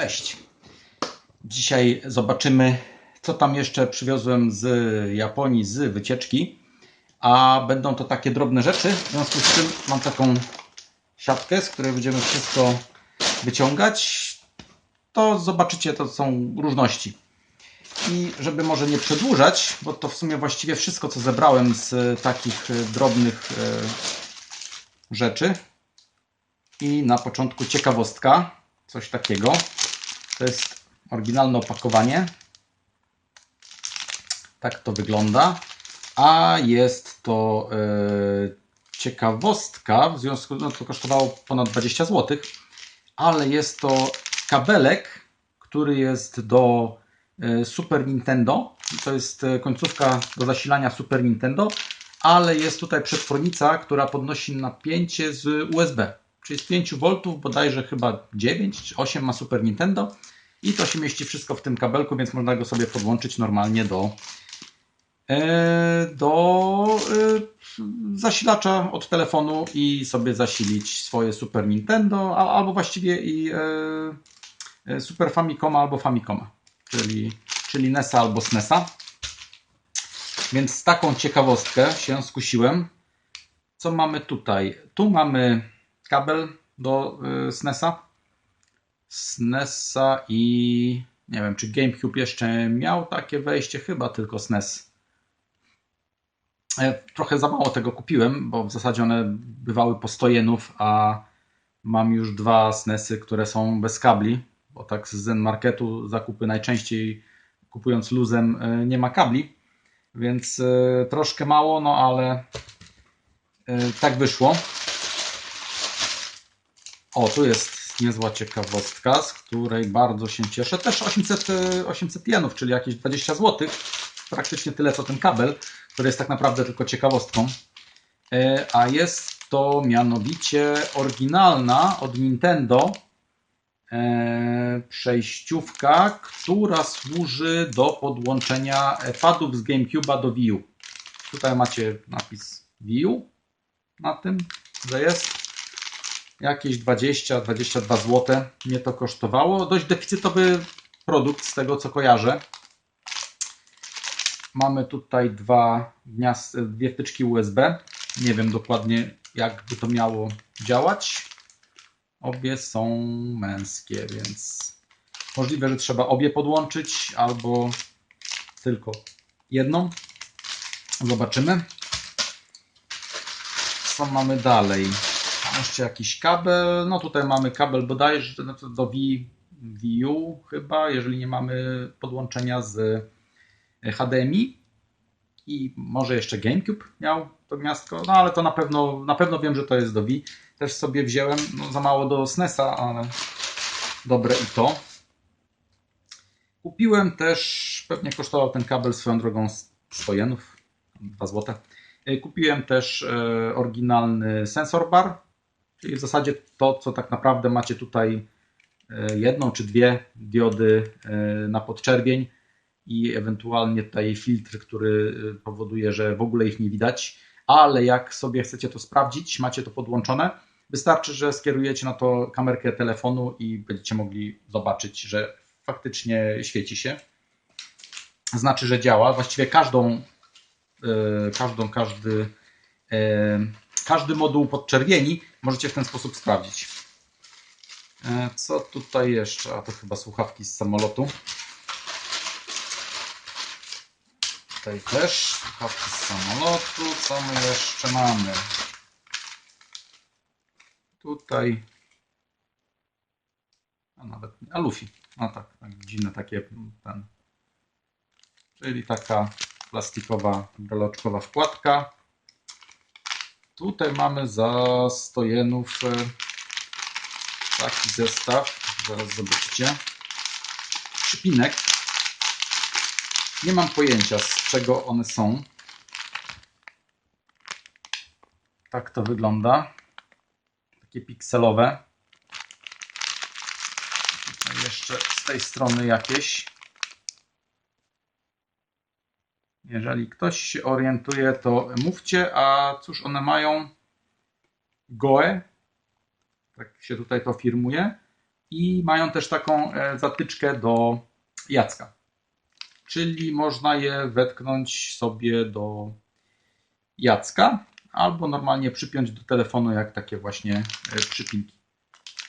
Cześć. Dzisiaj zobaczymy, co tam jeszcze przywiozłem z Japonii, z wycieczki. A będą to takie drobne rzeczy. W związku z tym mam taką siatkę, z której będziemy wszystko wyciągać. To zobaczycie, to są różności. I żeby może nie przedłużać, bo to w sumie właściwie wszystko, co zebrałem z takich drobnych e, rzeczy. I na początku ciekawostka, coś takiego. To jest oryginalne opakowanie. Tak to wygląda. A jest to e, ciekawostka, w związku z no to kosztowało ponad 20 zł, ale jest to kabelek, który jest do e, Super Nintendo. To jest e, końcówka do zasilania Super Nintendo, ale jest tutaj przetwornica, która podnosi napięcie z USB. Czyli z 5 V, bodajże chyba 9 czy 8 ma Super Nintendo. I to się mieści wszystko w tym kabelku, więc można go sobie podłączyć normalnie do, e, do e, zasilacza od telefonu i sobie zasilić swoje Super Nintendo, albo właściwie i e, Super Famicoma albo Famicoma, czyli, czyli NESa albo SNESa. Więc taką ciekawostkę się skusiłem. Co mamy tutaj? Tu mamy kabel do SNESa SNESa i nie wiem, czy GameCube jeszcze miał takie wejście, chyba tylko SNES. E, trochę za mało tego kupiłem, bo w zasadzie one bywały po 100 jenów, a mam już dwa SNESy, które są bez kabli, bo tak z Zen Marketu zakupy najczęściej kupując luzem e, nie ma kabli, więc e, troszkę mało, no ale tak wyszło. O, tu jest niezła ciekawostka, z której bardzo się cieszę. Też 800, 800 jenów, czyli jakieś 20 zł. Praktycznie tyle co ten kabel, który jest tak naprawdę tylko ciekawostką. E, a jest to mianowicie oryginalna od Nintendo e, przejściówka, która służy do podłączenia padów z GameCube'a do Wii U. Tutaj macie napis Wii U na tym, że jest jakieś 20-22 zł mnie to kosztowało. Dość deficytowy produkt z tego co kojarzę. Mamy tutaj dwa dwie wtyczki USB. Nie wiem dokładnie jak by to miało działać. Obie są męskie, więc możliwe, że trzeba obie podłączyć albo tylko jedną. Zobaczymy. Co mamy dalej? Jeszcze jakiś kabel. No tutaj mamy kabel bodajże do Wii, Wii U chyba, jeżeli nie mamy podłączenia z HDMI. I może jeszcze GameCube miał to miastko, no ale to na pewno, na pewno wiem, że to jest do Wii. Też sobie wziąłem, no za mało do SNESa, ale dobre i to. Kupiłem też, pewnie kosztował ten kabel swoją drogą 100 jenów, 2 zł. Kupiłem też e, oryginalny sensor bar Czyli w zasadzie to, co tak naprawdę macie tutaj e, jedną czy dwie diody e, na podczerwień i ewentualnie tutaj filtr, który e, powoduje, że w ogóle ich nie widać. Ale jak sobie chcecie to sprawdzić, macie to podłączone, wystarczy, że skierujecie na to kamerkę telefonu i będziecie mogli zobaczyć, że faktycznie świeci się. Znaczy, że działa. Właściwie każdą, każdą, każdy każdy moduł podczerwieni możecie w ten sposób sprawdzić. E, co tutaj jeszcze? A to chyba słuchawki z samolotu. Tutaj też słuchawki z samolotu. Co my jeszcze mamy? Tutaj. A nawet A Luffy. A tak, tak dziwne takie ten. Czyli taka plastikowa, breloczkowa wkładka. Tutaj mamy za 100 jenów e, taki zestaw. Zaraz zobaczycie. Przypinek. Nie mam pojęcia z czego one są. Tak to wygląda. Takie pikselowe. Tutaj jeszcze z tej strony jakieś. Jeżeli ktoś się orientuje, to mówcie, a cóż one mają? Goe, tak się tutaj to firmuje. i mają też taką e, zatyczkę do Jacka. Czyli można je wetknąć sobie do Jacka albo normalnie przypiąć do telefonu jak takie właśnie e, przypinki.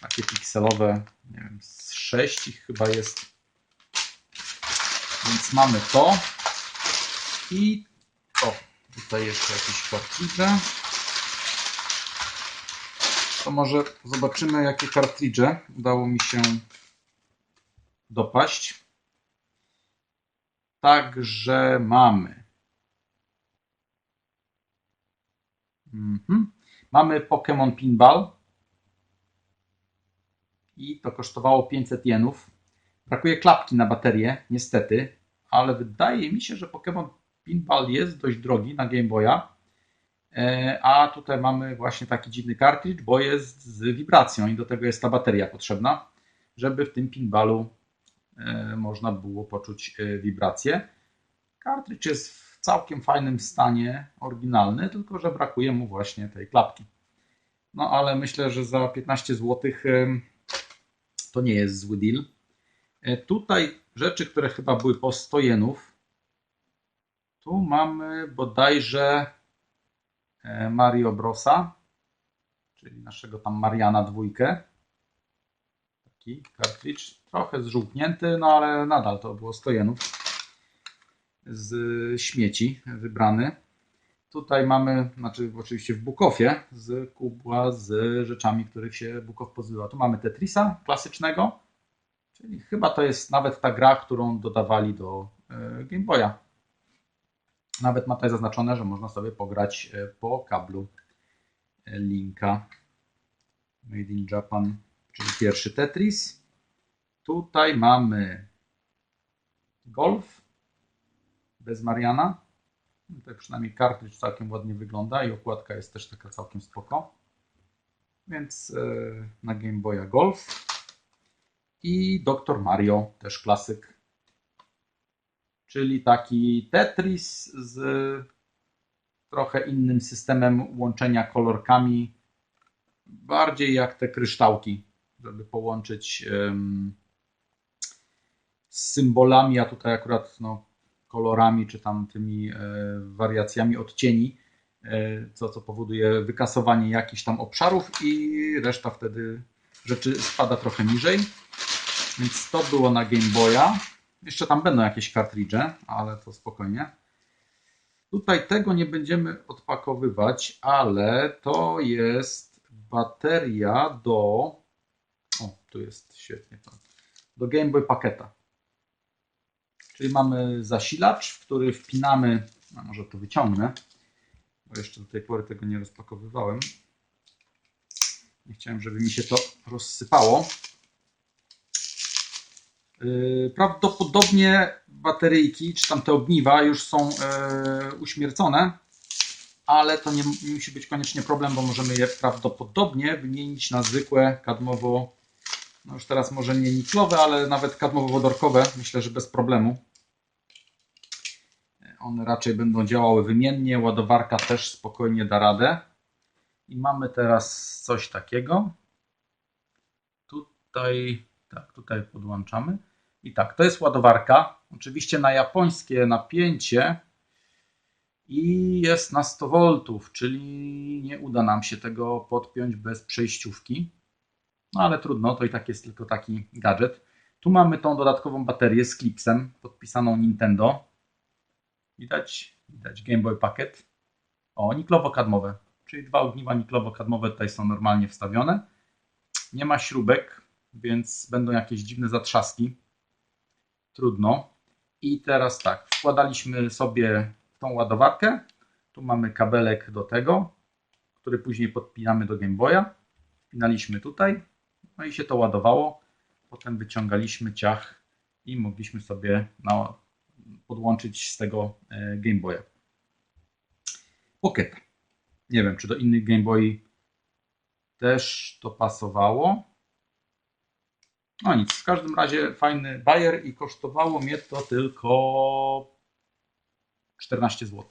Takie pikselowe, nie wiem, z 6 ich chyba jest. Więc mamy to i o, tutaj jeszcze jakieś kartridże. To może zobaczymy, jakie kartridże udało mi się dopaść. Także mamy. Mhm. Mamy Pokémon Pinball. I to kosztowało 500 jenów. Brakuje klapki na baterię, niestety, ale wydaje mi się, że Pokémon Pinball jest dość drogi na Game Boya. E, a tutaj mamy właśnie taki dziwny kartridż, bo jest z wibracją i do tego jest ta bateria potrzebna, żeby w tym pinballu e, można było poczuć e, wibrację. Kartridż jest w całkiem fajnym stanie, oryginalny, tylko że brakuje mu właśnie tej klapki. No ale myślę, że za 15 zł to nie jest zły deal. Tutaj rzeczy, które chyba były po 100 jenów. Tu mamy bodajże E, Mario Brosa, czyli naszego tam Mariana dwójkę. Taki kartridż, trochę zżółknięty, no ale nadal to było 100 jenów z śmieci wybrany. Tutaj mamy, znaczy oczywiście w Bukofie, z kubła z rzeczami, których się Bukow pozbywa. Tu mamy Tetrisa klasycznego, czyli chyba to jest nawet ta gra, którą dodawali do e, Game Boya. Nawet ma tutaj zaznaczone, że można sobie pograć e, po kablu e, linka. Made in Japan, czyli pierwszy Tetris. Tutaj mamy Golf bez Mariana. Tutaj przynajmniej kartridż całkiem ładnie wygląda i okładka jest też taka całkiem spoko. Więc e, na Game Boya Golf. I Dr. Mario, też klasyk czyli taki Tetris z trochę innym systemem łączenia kolorkami, bardziej jak te kryształki, żeby połączyć z symbolami, a tutaj akurat no, kolorami czy tam tymi e, wariacjami odcieni, e, co, co powoduje wykasowanie jakichś tam obszarów i reszta wtedy rzeczy spada trochę niżej. Więc to było na Game Boya. Jeszcze tam będą jakieś kartridże, ale to spokojnie. Tutaj tego nie będziemy odpakowywać, ale to jest bateria do. O, tu jest świetnie. Do Game Boy Pakieta. Czyli mamy zasilacz, w który wpinamy. A może to wyciągnę, bo jeszcze do tej pory tego nie rozpakowywałem. Nie chciałem, żeby mi się to rozsypało. Yy, prawdopodobnie bateryjki, czy tam te ogniwa już są yy, uśmiercone, ale to nie, musi być koniecznie problem, bo możemy je prawdopodobnie wymienić na zwykłe kadmowo, no już teraz może nie niklowe, ale nawet kadmowo-wodorkowe, myślę, że bez problemu. One raczej będą działały wymiennie, ładowarka też spokojnie da radę. I mamy teraz coś takiego. Tutaj, tak, tutaj podłączamy. I tak, to jest ładowarka. Oczywiście na japońskie napięcie i jest na 100 V, czyli nie uda nam się tego podpiąć bez przejściówki. No ale trudno, to i tak jest tylko taki gadżet. Tu mamy tą dodatkową baterię z klipsem podpisaną Nintendo. Widać? Widać Game Boy Packet. O, niklowo-kadmowe, czyli dwa ogniwa niklowo-kadmowe tutaj są normalnie wstawione. Nie ma śrubek, więc będą jakieś dziwne zatrzaski trudno. I teraz tak, wkładaliśmy sobie tą ładowarkę. Tu mamy kabelek do tego, który później podpinamy do Game Boya. Wpinaliśmy tutaj, no i się to ładowało. Potem wyciągaliśmy ciach i mogliśmy sobie na, podłączyć z tego e, Game Boya. Pocket. Nie wiem, czy do innych Game Boy też to pasowało. No nic, w każdym razie fajny bajer i kosztowało mnie to tylko 14 zł.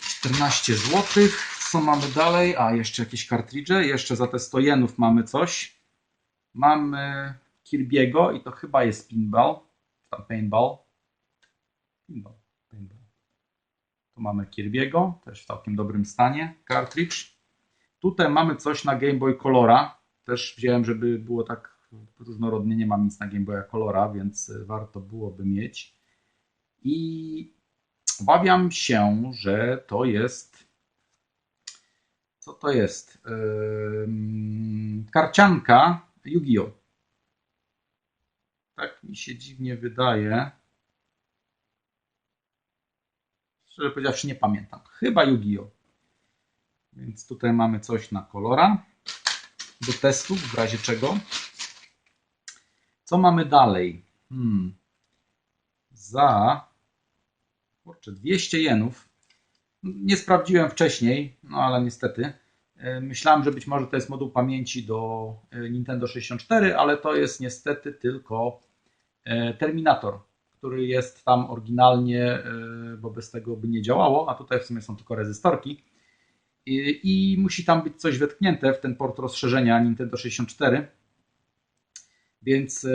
14 zł. Co mamy dalej? A, jeszcze jakieś kartridże. Jeszcze za te 100 jenów mamy coś. Mamy Kirby'ego i to chyba jest pinball. Tam paintball. Pinball. paintball. Tu mamy Kirby'ego, też w całkiem dobrym stanie. Cartridge. Tutaj mamy coś na Game Boy Colora. Też wziąłem, żeby było tak różnorodnie. Nie mam nic na Game Boya więc warto byłoby mieć. I obawiam się, że to jest. Co to jest? Ym, karcianka Yu-Gi-Oh! Tak mi się dziwnie wydaje. Szczerze powiedziawszy, nie pamiętam. Chyba Yu-Gi-Oh! Więc tutaj mamy coś na kolora do testu, w razie czego. Co mamy dalej? Hmm. Za kurczę, 200 jenów. Nie sprawdziłem wcześniej, no ale niestety. E, Myślałem, że być może to jest moduł pamięci do e, Nintendo 64, ale to jest niestety tylko e, Terminator, który jest tam oryginalnie, bo bez tego by nie działało, a tutaj w sumie są tylko rezystorki. I, musi tam być coś wetknięte w ten port rozszerzenia Nintendo 64. Więc e,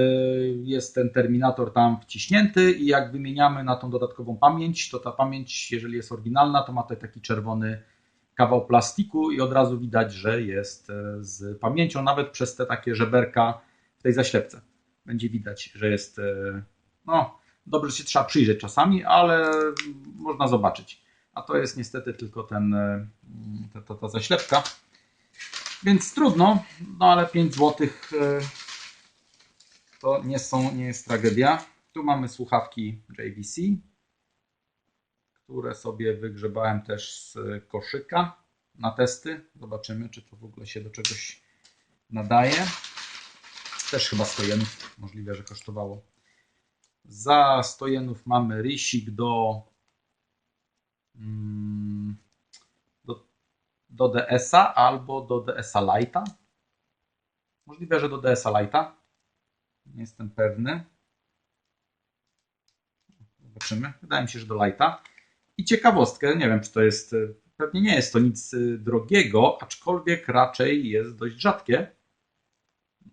jest ten terminator tam wciśnięty i jak wymieniamy na tą dodatkową pamięć, to ta pamięć, jeżeli jest oryginalna, to ma tutaj taki czerwony kawał plastiku i od razu widać, że jest e, z pamięcią, nawet przez te takie żeberka w tej zaślepce. Będzie widać, że jest, e, no, dobrze się trzeba przyjrzeć czasami, ale można zobaczyć. A to jest niestety tylko ten, e, ta, ta, ta zaślepka. Więc trudno, no ale 5 zł to nie, są, nie jest tragedia. Tu mamy słuchawki JVC, które sobie wygrzebałem też z koszyka na testy. Zobaczymy, czy to w ogóle się do czegoś nadaje. Też chyba 100 jenów, możliwe, że kosztowało. Za 100 jenów mamy rysik do, do, do DS-a albo do DS-a Lite'a. Możliwe, że do DS-a Lite'a. Nie jestem pewny. Zobaczymy. Wydaje mi się, że do Lighta. I ciekawostkę, nie wiem, czy to jest. Pewnie nie jest to nic y, drogiego, aczkolwiek raczej jest dość rzadkie.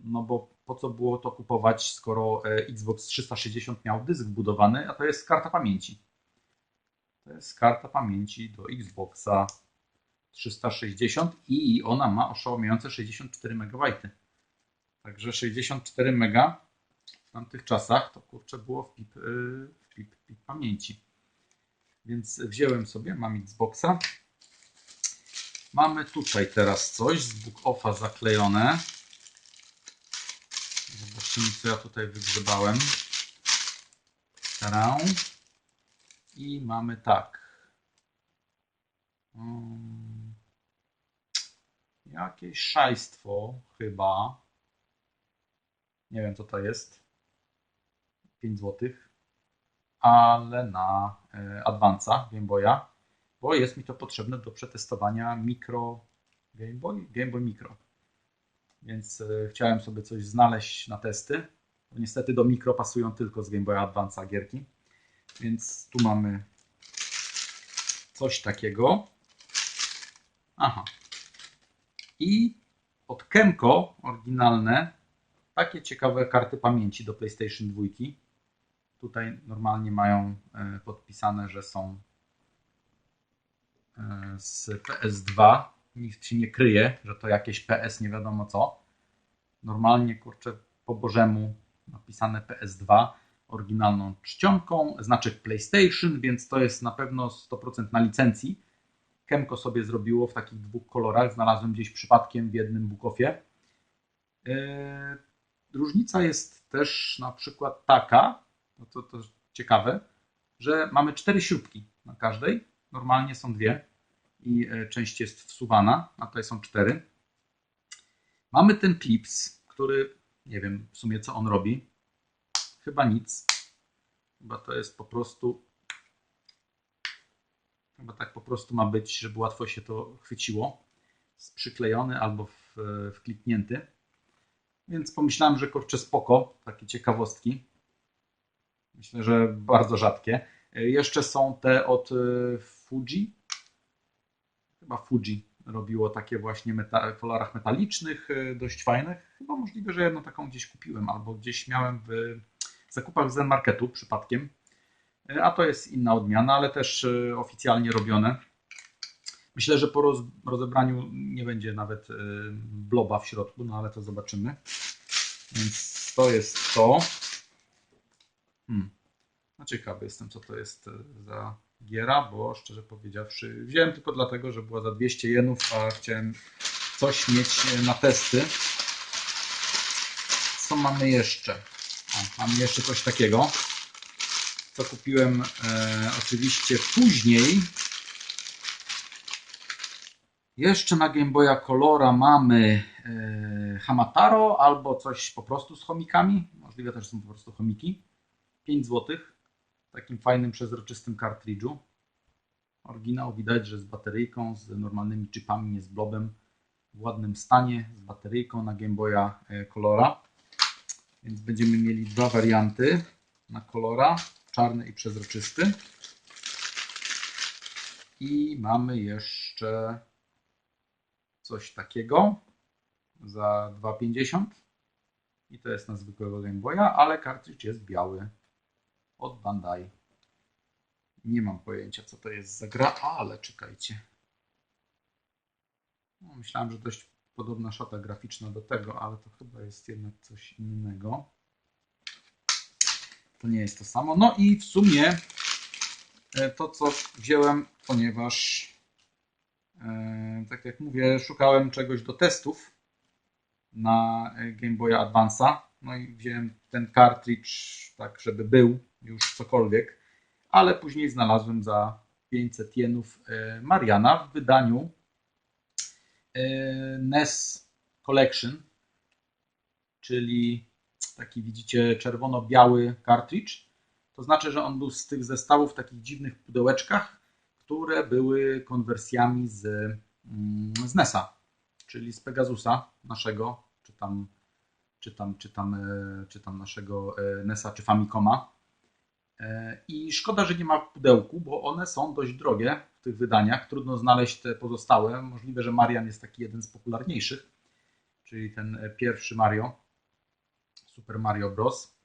No bo po co było to kupować, skoro e, Xbox 360 miał dysk wbudowany, a to jest karta pamięci. To jest karta pamięci do Xboxa 360 i ona ma oszałamiające 64 MB. Także 64 mega w tamtych czasach to kurczę było w pip, yy, w pip, pip pamięci. Więc wziąłem sobie, mam Xboxa. Mamy tutaj teraz coś z Book Offa zaklejone. Zobaczymy co ja tutaj wygrzebałem. Tarę. I mamy tak. Hmm. Jakieś szajstwo chyba. Nie wiem co to jest. 5 zł. Ale na Advance'a Game Boya, bo jest mi to potrzebne do przetestowania mikro Game Boy, Game Boy Micro. Więc e, chciałem sobie coś znaleźć na testy. Niestety do mikro pasują tylko z Game Boya Advance'a gierki. Więc tu mamy coś takiego. Aha. I od Kemco oryginalne takie ciekawe karty pamięci do PlayStation 2. Tutaj normalnie mają e, podpisane, że są e, z PS2. Nikt się nie kryje, że to jakieś PS nie wiadomo co. Normalnie, kurczę, po bożemu napisane PS2 oryginalną czcionką, znaczek PlayStation, więc to jest na pewno 100% na licencji. Kemco sobie zrobiło w takich dwóch kolorach. Znalazłem gdzieś przypadkiem w jednym bukofie. E, Różnica jest też na przykład taka, no to, to ciekawe, że mamy cztery śrubki na każdej. Normalnie są dwie i e, część jest wsuwana, a tutaj są cztery. Mamy ten klips, który nie wiem w sumie co on robi. Chyba nic. Chyba to jest po prostu. Chyba tak po prostu ma być, żeby łatwo się to chwyciło. Przyklejony albo w, wkliknięty. Więc pomyślałem, że kurczę spoko, takie ciekawostki. Myślę, że bardzo rzadkie. Jeszcze są te od Fuji. Chyba Fuji. robiło takie właśnie meta- w kolorach metalicznych, e, dość fajnych. Chyba możliwe, że jedną taką gdzieś kupiłem, albo gdzieś miałem w zakupach Zen Marketu przypadkiem. E, A to jest inna odmiana, ale też e, oficjalnie robione. Myślę, że po roz, rozebraniu nie będzie nawet e, bloba w środku, no ale to zobaczymy. Więc to jest to. Hmm. No ciekawy jestem, co to jest za giera, bo szczerze powiedziawszy, wziąłem tylko dlatego, że była za 200 jenów, a chciałem coś mieć na testy. Co mamy jeszcze? O, mamy jeszcze coś takiego, co kupiłem e, oczywiście później. Jeszcze na Game Boya Colora mamy e, Hamataro albo coś po prostu z chomikami. Możliwe też są po prostu chomiki. 5 zł w takim fajnym, przezroczystym kartridżu. Oryginał widać, że z bateryjką, z normalnymi chipami, nie z blobem. W ładnym stanie, z bateryjką na Game Boya e, Colora. Więc będziemy mieli dwa warianty na Colora, czarny i przezroczysty. I mamy jeszcze coś takiego za 2,50 i to jest na zwykłego Game Boya, ale kartridż jest biały od Bandai. Nie mam pojęcia co to jest za gra, ale czekajcie. No, myślałem, że dość podobna szata graficzna do tego, ale to chyba jest jednak coś innego. To nie jest to samo. No i w sumie e, to, co wziąłem, ponieważ e, tak jak mówię, szukałem czegoś do testów na e, Game Boya Advance'a. No i wziąłem ten cartridge, tak żeby był już cokolwiek, ale później znalazłem za 500 jenów Mariana w wydaniu NES Collection, czyli taki widzicie czerwono-biały cartridge. To znaczy, że on był z tych zestawów w takich dziwnych pudełeczkach, które były konwersjami z, mm, z NES-a, czyli z Pegasusa naszego, czy tam, czy tam, czy tam, e, czy tam naszego e, NES-a, czy Famicoma. E, I szkoda, że nie ma w pudełku, bo one są dość drogie w tych wydaniach. Trudno znaleźć te pozostałe. Możliwe, że Marian jest taki jeden z popularniejszych, czyli ten e, pierwszy Mario, Super Mario Bros.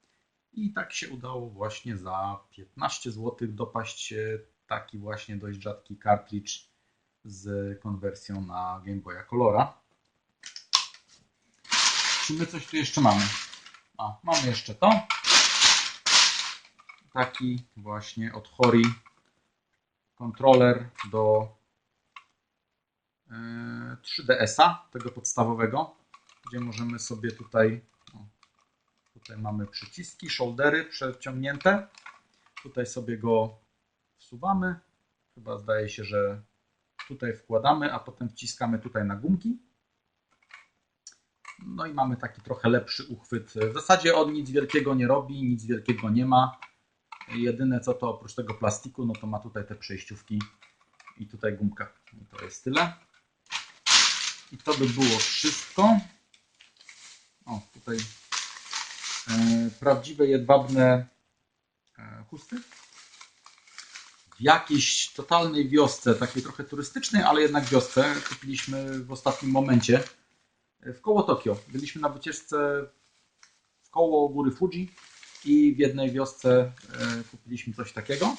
I tak się udało właśnie za 15 zł dopaść e, taki właśnie dość rzadki cartridge z konwersją na Game Boya Colora. Czy my coś tu jeszcze mamy? A, mamy jeszcze to. Taki właśnie od Hori kontroler do e, 3DS-a, tego podstawowego, gdzie możemy sobie tutaj, o, tutaj mamy przyciski, shouldery przeciągnięte. Tutaj sobie go wsuwamy. Chyba zdaje się, że tutaj wkładamy, a potem wciskamy tutaj na gumki. No i mamy taki trochę lepszy uchwyt. W zasadzie on nic wielkiego nie robi, nic wielkiego nie ma. Jedyne co to oprócz tego plastiku, no to ma tutaj te przejściówki i tutaj gumka. I to jest tyle. I to by było wszystko. O, tutaj e, prawdziwe jedwabne e, chusty. W jakiejś totalnej wiosce, takiej trochę turystycznej, ale jednak wiosce, kupiliśmy w ostatnim momencie w koło Tokio. Byliśmy na wycieczce w koło góry Fuji i w jednej wiosce e, kupiliśmy coś takiego.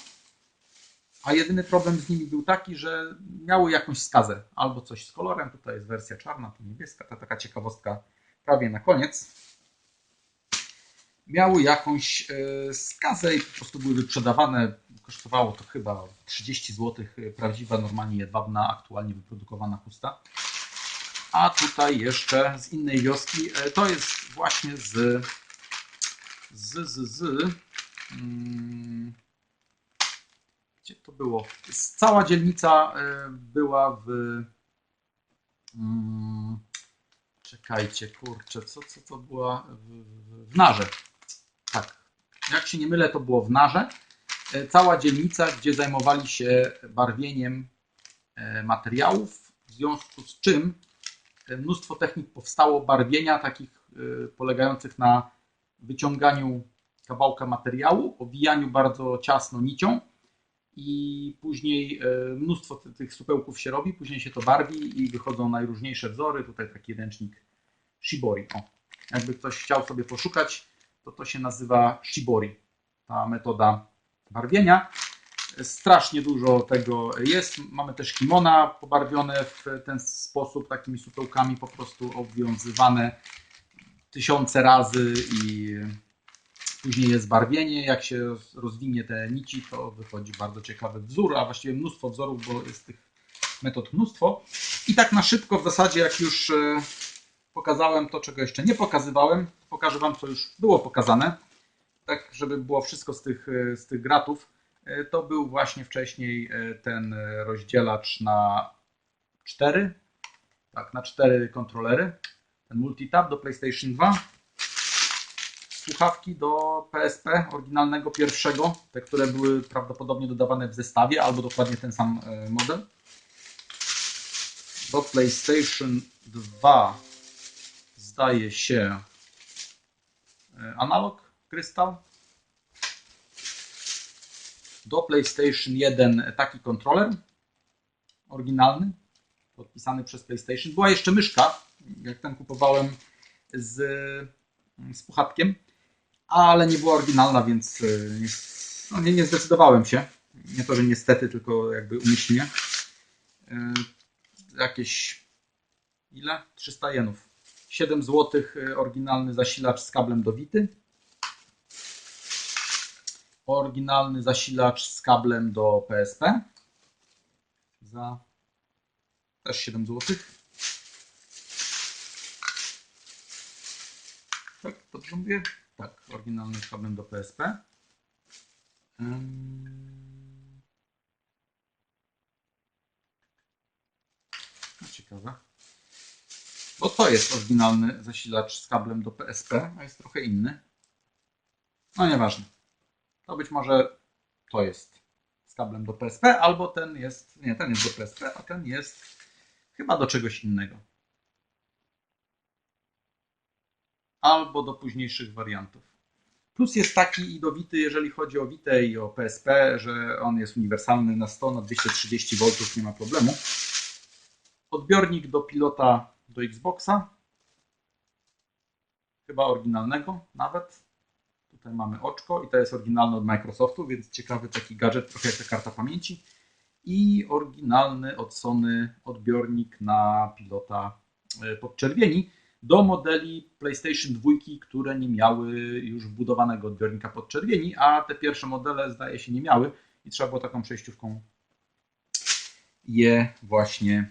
A jedyny problem z nimi był taki, że miały jakąś skazę albo coś z kolorem. Tutaj jest wersja czarna, tu niebieska. Ta taka ciekawostka prawie na koniec. Miały jakąś e, skazę i po prostu były wyprzedawane. Kosztowało to chyba 30 zł. Prawdziwa, normalnie jedwabna, aktualnie wyprodukowana chusta. A tutaj jeszcze z innej wioski. e, To jest właśnie z. Z, z, z. mm, Gdzie to było? Cała dzielnica e, była w. mm, Czekajcie, kurczę, co, co to była? W, w, w Narze. Tak. Jak się nie mylę, to było w Narze. E, Cała dzielnica, gdzie zajmowali się barwieniem e, materiałów, w związku z czym mnóstwo technik powstało barwienia, takich polegających na wyciąganiu kawałka materiału, owijaniu bardzo ciasno nicią i później e, mnóstwo ty- tych supełków się robi, później się to barwi i wychodzą najróżniejsze wzory. Tutaj taki ręcznik Shibori. O, jakby ktoś chciał sobie poszukać, to to się nazywa Shibori, ta metoda barwienia. Strasznie dużo tego jest. Mamy też kimona pobarwione w ten sposób, takimi supełkami po prostu obwiązywane tysiące razy i później jest barwienie. Jak się rozwinie te nici, to wychodzi bardzo ciekawy wzór, a właściwie mnóstwo wzorów, bo jest tych metod mnóstwo. I tak na szybko w zasadzie, jak już e, pokazałem to, czego jeszcze nie pokazywałem, pokażę Wam, co już było pokazane. Tak, żeby było wszystko z tych, e, z tych gratów. E, To był właśnie wcześniej ten rozdzielacz na 4. Tak, na 4 kontrolery. Ten multitap do PlayStation 2. Słuchawki do PSP oryginalnego pierwszego, te, które były prawdopodobnie dodawane w zestawie, albo dokładnie ten sam e, model. Do PlayStation 2 zdaje się e, analog krystal. Do PlayStation 1 taki kontroler oryginalny, podpisany przez PlayStation. Była jeszcze myszka, jak ten kupowałem z, z puchatkiem, ale nie była oryginalna, więc e, nie, no nie, nie zdecydowałem się. Nie to, że niestety, tylko jakby umyślnie. E, Jakieś ile? 300 jenów. 7 zł oryginalny zasilacz z kablem do Wity. Oryginalny zasilacz z kablem do PSP. Za też 7 zł. Tak, dobrze mówię? Tak, oryginalny z kablem do PSP. No, ciekawe. Bo to jest oryginalny zasilacz z kablem do PSP, a jest trochę inny. No nieważne. To być może to jest z kablem do PSP, albo ten jest, nie, ten jest do PSP, a ten jest chyba do czegoś innego. Albo do późniejszych wariantów. Plus jest taki i do Wity, jeżeli chodzi o Witę i o PSP, że on jest uniwersalny na 100, na 230 V, nie ma problemu. Odbiornik do pilota do Xboxa. Chyba oryginalnego nawet. Tutaj mamy oczko i to jest oryginalny od Microsoftu, więc ciekawy taki gadżet, trochę jak ta karta pamięci. I oryginalny od Sony odbiornik na pilota e, podczerwieni do modeli PlayStation 2, które nie miały już wbudowanego odbiornika podczerwieni, a te pierwsze modele zdaje się nie miały i trzeba było taką przejściówką je właśnie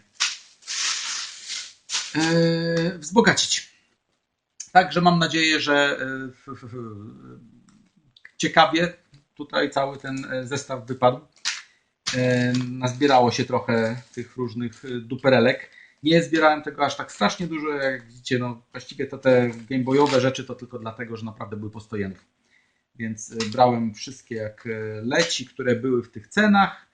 e, wzbogacić. Także mam nadzieję, że f- f- ciekawie tutaj cały ten e, zestaw wypadł. Nazbierało się trochę tych różnych duperelek. Nie zbierałem tego aż tak strasznie dużo, jak widzicie, no właściwie to te gameboyowe rzeczy to tylko dlatego, że naprawdę były po 100 jenów. Więc e, brałem wszystkie jak e, leci, które były w tych cenach.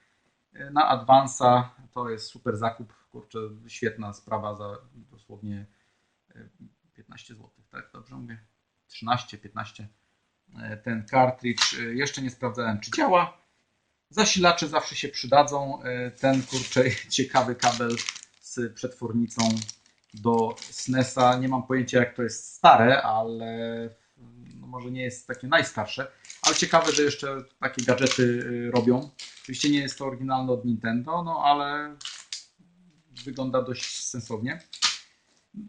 E, Na Advansa to jest super zakup, kurczę, świetna sprawa za dosłownie e, 15 zł, tak? Dobrze mówię? 13, 15. E, Ten cartridge e, jeszcze nie sprawdzałem, czy działa. Zasilacze zawsze się przydadzą. Ten kurczę ciekawy kabel z przetwornicą do SNESa. Nie mam pojęcia, jak to jest stare, ale no może nie jest takie najstarsze. Ale ciekawe, że jeszcze takie gadżety y, robią. Oczywiście nie jest to oryginalne od Nintendo, no ale wygląda dość sensownie.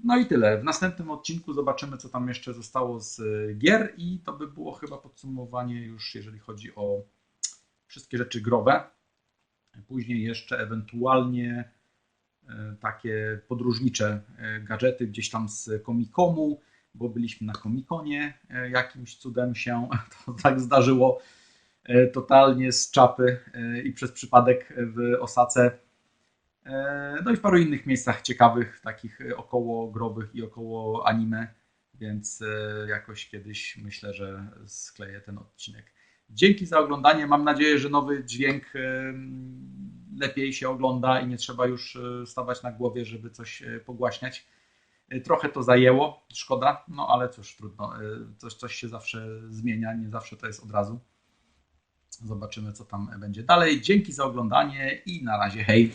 No i tyle. W następnym odcinku zobaczymy, co tam jeszcze zostało z y, gier i to by było chyba podsumowanie już, jeżeli chodzi o wszystkie rzeczy growe. Później jeszcze ewentualnie takie podróżnicze y, gadżety gdzieś tam z Comic-Comu, bo byliśmy na Comic-Conie, y, jakimś cudem się to tak zdarzyło y, totalnie z czapy i przez przypadek w Osace. E, No i w paru innych miejscach ciekawych, takich e, około growych i około anime, więc e, jakoś kiedyś myślę, że skleję ten odcinek. Dzięki za oglądanie. Mam nadzieję, że nowy dźwięk e, lepiej się ogląda i nie trzeba już e, stawać na głowie, żeby coś e, pogłaśniać. E, Trochę to zajęło, szkoda, no ale cóż, trudno. Coś, coś się zawsze zmienia, nie zawsze to jest od razu. Zobaczymy, co tam będzie dalej. Dzięki za oglądanie i na razie hej.